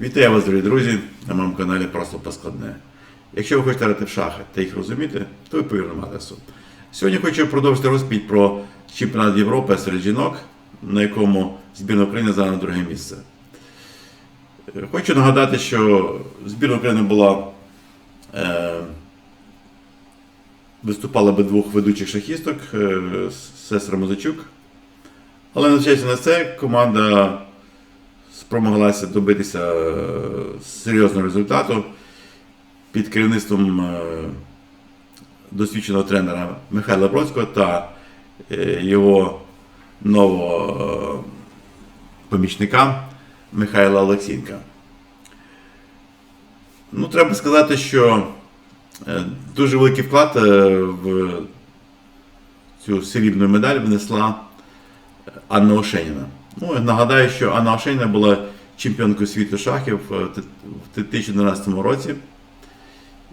Вітаю вас, дорогі друзі, на моєму каналі Просто Поскладне. Якщо ви хочете грати в шахи та їх розуміти, то ви по адресу. Сьогодні хочу продовжити розповідь про чемпіонат Європи серед жінок, на якому збірна України зайняла друге місце. Хочу нагадати, що збірна України була е, виступала би двох ведучих шахісток е, сестра Музичук. Але незважаючи на це, команда спромоглася добитися е, серйозного результату під керівництвом е, досвідченого тренера Михайла Бродського та е, його нового помічника Михайла Олексінка. Ну, треба сказати, що дуже великий вклад в цю срібну медаль внесла Анна Ошеніна. Ну, нагадаю, що Анна Ошеніна була чемпіонкою світу шахів е, в 2012 році.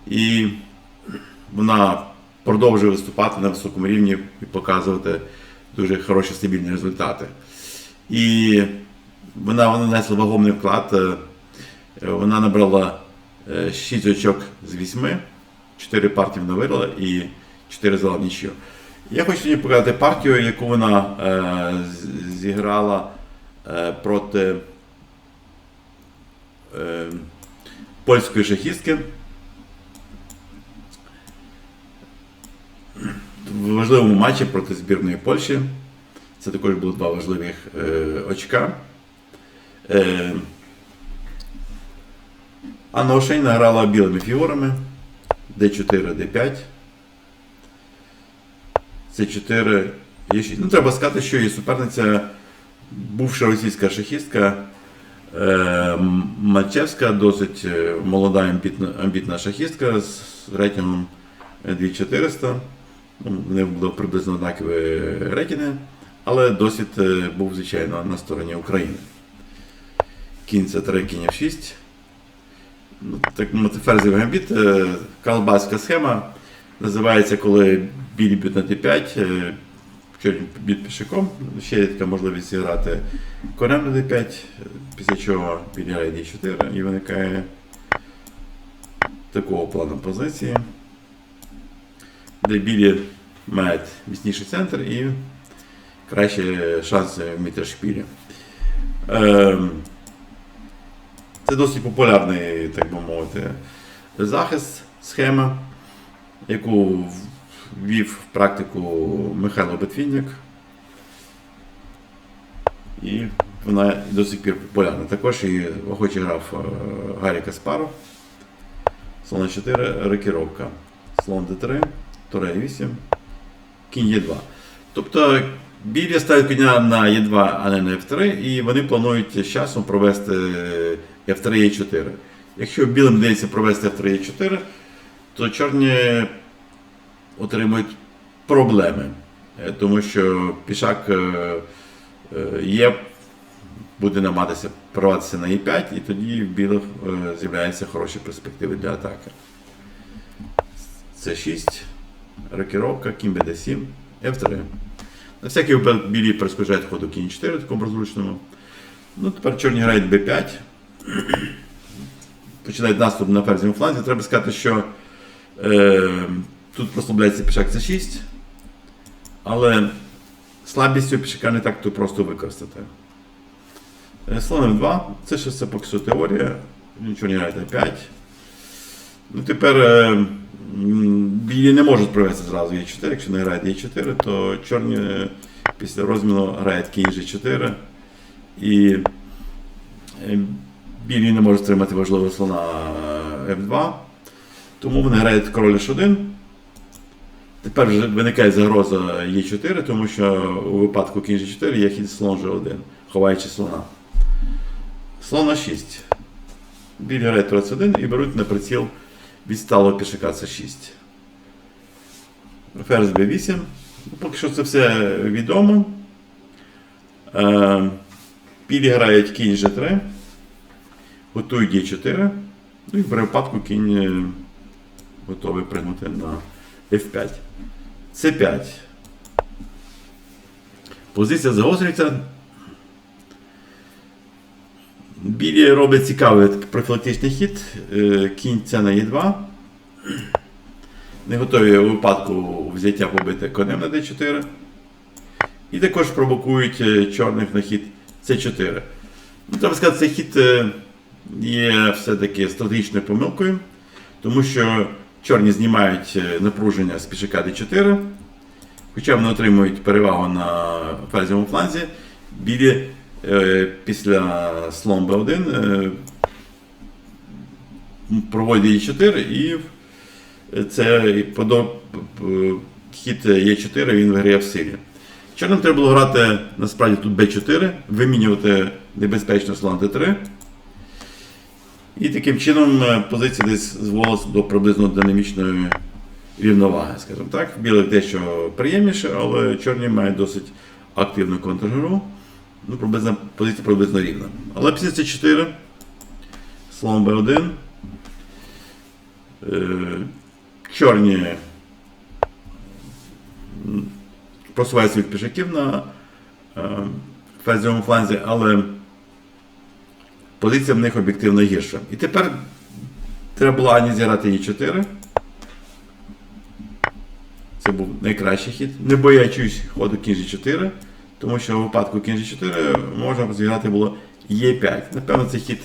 І вона продовжує виступати на високому рівні і показувати дуже хороші стабільні результати. І вона вона внесла вагомий вклад. е, Вона набрала 6 очок з 8, 4 партії вона виграла і 4 взяла в. Я хочу сьогодні показати партію, яку вона е, зіграла е, проти е, польської шахістки. В важливому матчі проти збірної Польщі. Це також було два важливих е, очка. Е, Анна Ошейна грала білими фігурами D4, D5. С4 Е6. Ну, треба сказати, що її суперниця бувша російська шахістка е, М- Мальчевська, досить е, молода амбітна, амбітна шахістка з рейтингом 2400. Ну, Вони були приблизно однакові рейтинги, але досвід е, був, звичайно, на стороні України. Кінь це 3, кінь F6. Ну, так мовити, гамбіт, е, колбаська схема. Називається, коли білі б'ють на d5, е, б'ють пішаком. Ще є така можливість зіграти конем на d5, е, після чого грає d4 і виникає такого плану позиції, де білі мають міцніший центр і кращі шанси в мітершпілі. Ем, це досить популярний, так би мовити, захист, схема, яку ввів в практику Михайло Бетвінняк. І вона до сих пір популярна. Також і охоче грав е, Гаррі Каспаров. Слон 4, рокіровка. Слон d3, туре 8, кінь Е2. Тобто білі ставлять коня на Е2, а не на F3, і вони планують з часом провести F3 Е4. Якщо білим вдається провести F3 Е4, то чорні отримують проблеми, Е, тому що пішак е, е, є, буде намагатися прорватися на Е5, і тоді в білих з'являються хороші перспективи для атаки. С6, рокіровка, кінь BD7, F3. На всякий білі перешкоджають ходу кінь 4 в такому розручному. Ну, тепер чорні грають B5. Починають наступ на ферзівому фланзі. Треба сказати, що тут прослабляється пішак C6, але слабість цього пішака не так то просто використати. Е, Слон F2, це ще все поки що теорія. Нічого не грає Е5. Ну, тепер е, білі не можуть провести зразу Е4. Якщо не грають Е4, то чорні е, після розміну грають кінь G4. І е, білі не можуть стримати важливого слона е, F2. Тому вони грають король H1. Тепер вже виникає загроза Е4, тому що у випадку кінь G4 є хід слон G1, ховаючи слона. Слон А6. Білі грають турець 1 і беруть на приціл відсталого пішака С6. Ферзь Б8. Ну, Поки що це все відомо. Е, Білі грають кінь G3. Готують Е4. Ну і при випадку кінь е, готовий пригнути на F5. С5. Позиція загострюється. Білі роблять цікавий профілактичний хід. Е, Кінь це на Е2. Не готові у випадку взяття побити конем на D4. І також провокують е, чорних на хід С4. Ну, треба сказати, цей хід е, є все-таки стратегічною помилкою, тому що чорні знімають е, напруження з пішака D4, хоча вони отримують перевагу на ферзовому фланзі, білі е, після слон B1 е, проводять E4 і це хід Е4 він виграє в силі. Чорним треба було грати насправді тут Б4, вимінювати небезпечно слон Д3. І таким чином е, позиція десь звелася до приблизно динамічної рівноваги, скажімо так. Білих дещо приємніше, але чорні мають досить активну контргру. Ну, приблизно, позиція приблизно рівна. Але після С4, слон Б1. Е, чорні м, просувають своїх пішаків на е, ферзовому фланзі, але позиція в них об'єктивно гірша. І тепер треба було ані зіграти Е4. Це був найкращий хід. Не боячись ходу кінь G4, тому що в випадку кінь G4 можна зіграти було Е5. Напевно, цей хід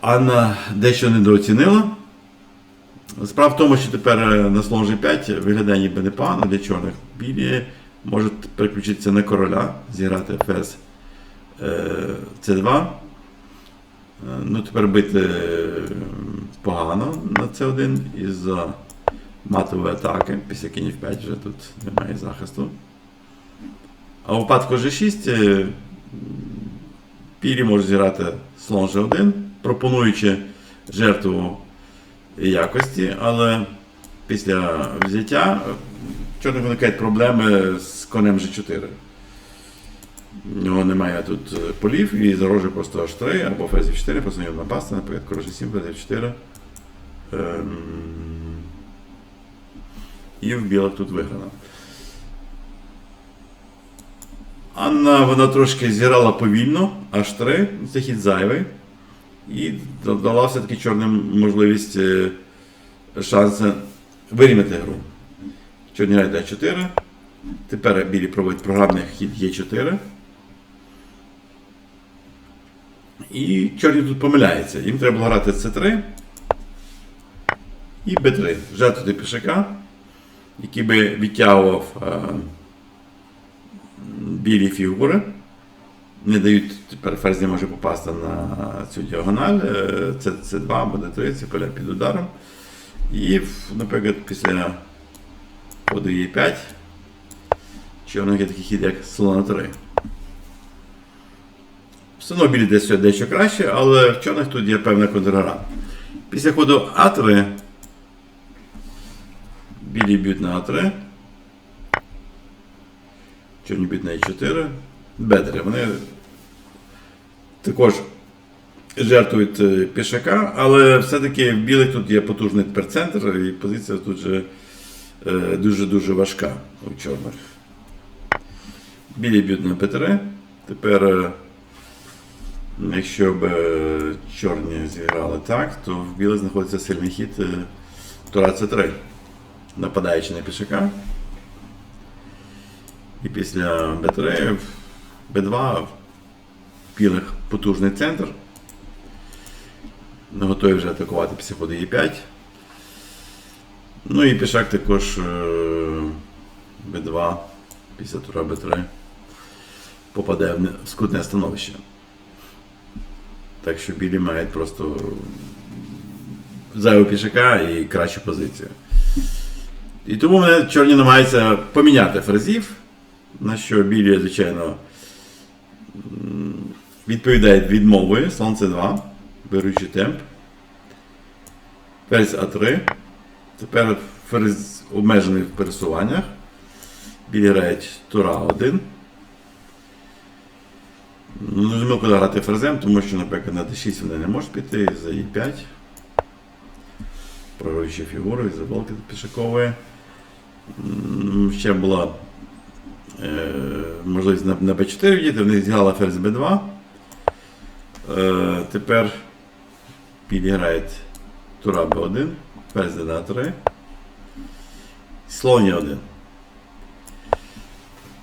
Анна дещо недооцінила. Справа в тому, що тепер е, на слон G5 виглядає ніби непогано для чорних. Білі можуть переключитися на короля, зіграти ферзь е, C2. Ну, тепер бити е, погано на C1 із-за матової атаки. Після кінь F5 вже тут немає захисту. А у випадку G6 е, білі можуть зіграти слон G1, пропонуючи жертву якості, але після взяття в чорних виникають проблеми з конем G4. У нього немає тут е, полів і загрожує просто H3 або ферзь 4 просто на напасти, наприклад, король 7 ферзь 4 Ем, І в білих тут виграно. Анна вона трошки зіграла повільно, H3, це хід зайвий. І дала все-таки чорним можливість е, шанси вирівняти гру. Чорні грають d4. Тепер білі проводять програмний хід Е4. І чорні тут помиляються. Їм треба було грати С3 і Б3. Жертвувати пішака, який би відтягував е, білі фігури. Не дають тепер ферзь не може попасти на цю діагональ. е, Це С2 або Д3, це поля під ударом. І, наприклад, після ходу Е5 чорних є такий хід, як слон 3. Все десь дещо краще, але в чорних тут є певна контргра. Після ходу А3 білі б'ють на А3. Чорні б'ють на Е4. Б3. Вони також жертвують е, пішака, але все-таки в білих тут є потужний тепер центр, і позиція тут же е, дуже-дуже важка у чорних. Білі б'ють на Б3. Тепер, е, якщо б е, чорні зіграли так, то в білих знаходиться сильний хід е, Тура С3, нападаючи на пішака. І після Б3, Б2 в білих потужний центр. Не готові вже атакувати після ходу Е5. Ну і пішак також е, Б2 після тура Б3 попаде в скутне становище. Так що білі мають просто зайву пішака і кращу позицію. І тому мене чорні намагаються поміняти ферзів, на що білі, звичайно, відповідають відмовою, слон С2, беручи темп. Ферзь А3. Тепер ферзь обмежений в пересуваннях. Білі грають тура 1. Ну, Дуже мілко грати ферзем, тому що, наприклад, на d6 вони не можуть піти за e5. Програючи фігуру із заболки пішакової. Ще була е, можливість на, на b4 відійти, вони зіграли ферзь b2. Е, тепер підіграють тура Б1, ферзь на 3, слон Е1.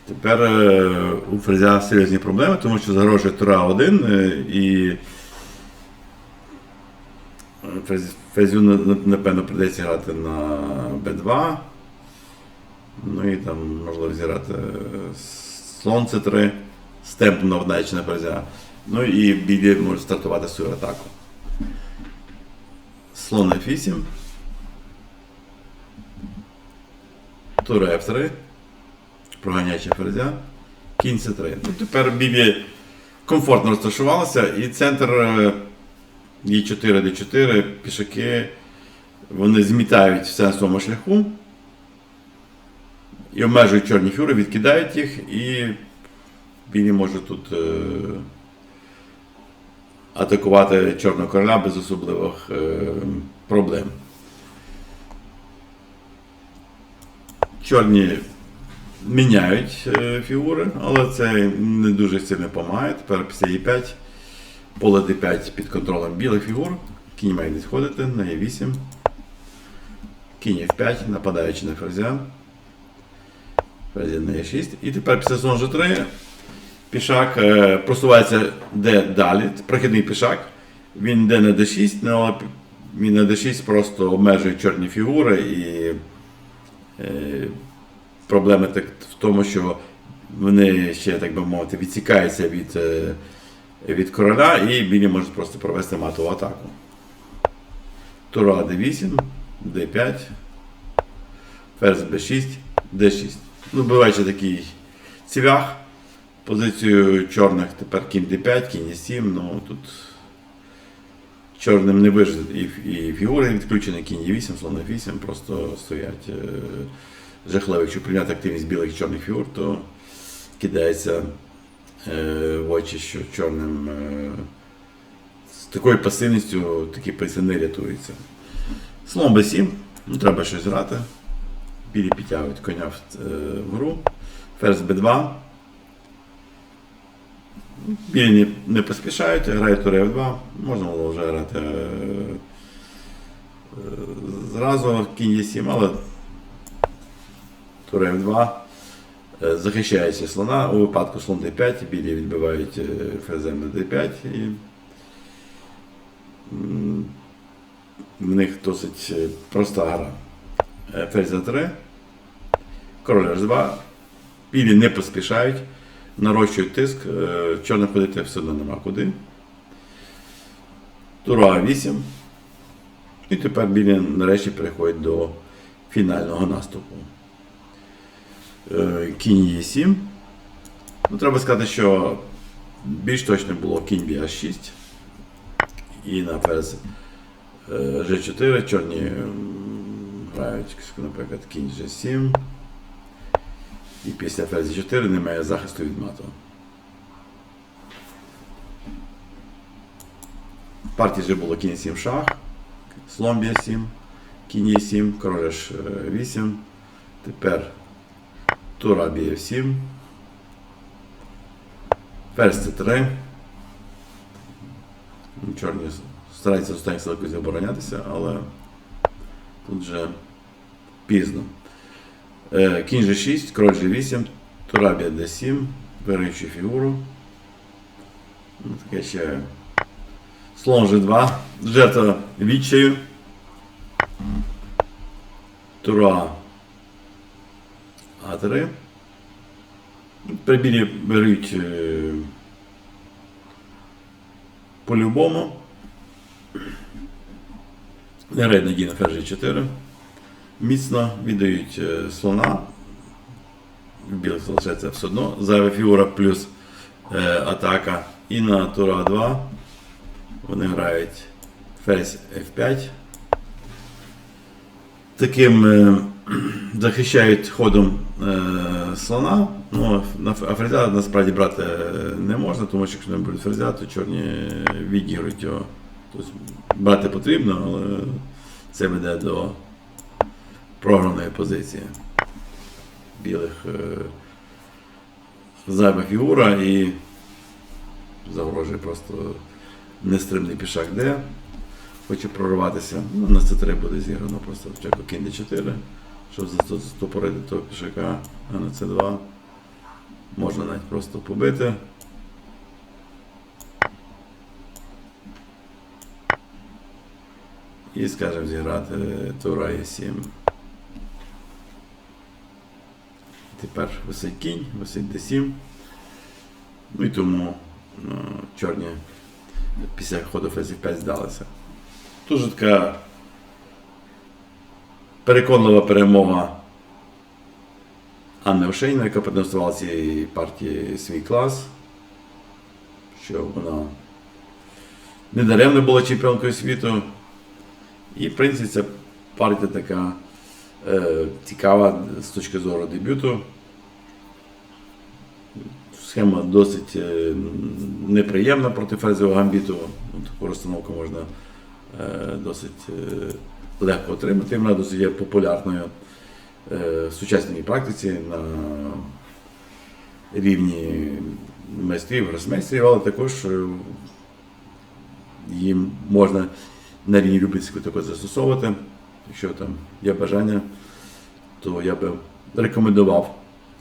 Тепер е, у ферзя серйозні проблеми, тому що загрожує тура 1 е, і е, на- на- напевно прийдеться грати на Б2. Ну і там можливо зіграти е, слон С3 з темпом навнечі на ферзя. Ну і білі може стартувати свою атаку. Слон F8. Тур F3. Проганяючи ферзя. Кінь С3. Ну, тепер білі комфортно розташувалися і центр е, Е4, Д4, пішаки, вони змітають все на своєму шляху. І обмежують чорні фюри, відкидають їх, і білі можуть тут е, атакувати Чорного короля без особливих е, проблем. Чорні міняють е, фігури, але це не дуже сильно допомагає. Тепер після Е5 поле D5 під контролем білих фігур. Кінь має відходити на Е8. Кінь F5, нападаючи на ферзя. Ферзя на Е6. І тепер після слон G3 пішак е, просувається де далі. Прохідний пішак. Він йде на D6, ну, але він на D6 просто обмежує чорні фігури і е, проблема так в тому, що вони ще, так би мовити, відсікаються від, е, від короля і білі можуть просто провести матову атаку. Тура D8, D5, ферзь B6, D6. Ну, буваючи такий цвях. Позицію чорних тепер кінь D5, кінь E7, ну тут чорним не вижити. І, і фігури відключені, кінь E8, слон F8 просто стоять е, жахливо. Якщо прийняти активність білих і чорних фігур, то кидається е, в очі, що чорним е, з такою пасивністю такі не рятуються. Слон B7, ну треба щось грати. Білі підтягують коня в, е, в гру. Ферзь B2. Білі не, поспішають, грають тур F2. Можна було вже грати зразу кінь Е7, але тур F2 е, захищається слона. У випадку слон D5, білі відбивають е, ферзем на D5 і в них досить е, проста гра. Ферзь За3, король H2, білі не поспішають, нарощують тиск, чорним ходити все одно нема куди. Тура А8. І тепер білі нарешті переходять до фінального наступу. Е, Кінь Е7. Ну, треба сказати, що більш точно було кінь Б6. І на ферзь е, G4 чорні грають, наприклад, кінь G7. І після ферзь 4 немає захисту від мату. В партії вже було кінь 7 шах, слон Б7, кінь Е7, король H8. Тепер тура Б7. Ферзь С3. Чорні стараються з останніх сил якось оборонятися, але тут вже пізно. Е, Кінь G6, король G8, тура Б7, вирішує фігуру. Ну, Таке ще слон G2, жертва відчаю. Тура А3. Прибілі беруть е, по-любому. Грають надій на ферзь 4. Міцно віддають е, слона. Білих залишається все одно. Зайва фігура плюс е, атака. І на тура 2 вони грають ферзь F5. Таким е, захищають ходом е, слона. Ну, ферзя насправді брати е, не можна, тому що якщо не будуть ферзя, то чорні відіграють його. Тобто брати потрібно, але це веде до програної позиції. Білих е, зайва фігура і загрожує просто нестримний пішак Д. Хоче прорватися. Ну, на С3 буде зіграно просто чеку кінь Д4, щоб зас- застопорити того пішака, а на С2 можна навіть просто побити. І, скажімо, зіграти тура Е7. Тепер висить кінь, висить d7. Ну і тому е, чорні після ходу ферзів 5 здалися. Дуже така переконлива перемога Анни Ошейна, яка продемонструвала цій партії свій клас, що вона недаремно була чемпіонкою світу. І, в принципі, ця партія така е, цікава з точки зору дебюту. Схема досить е, неприємна проти ферзового гамбіту. Таку розстановку можна е, досить е, легко отримати. Вона досить є популярною е, в сучасній практиці на рівні майстрів, гросмейстрів, але також е, їм можна на рівні любительської також застосовувати. Якщо там є бажання, то я би рекомендував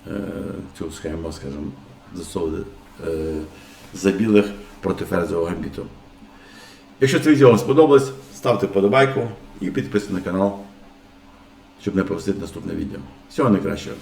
е, цю схему, скажімо, застосовувати е, за білих проти ферзового гамбіту. Якщо це відео вам сподобалось, ставте вподобайку і підписуйтесь на канал, щоб не пропустити наступне відео. Всього найкращого!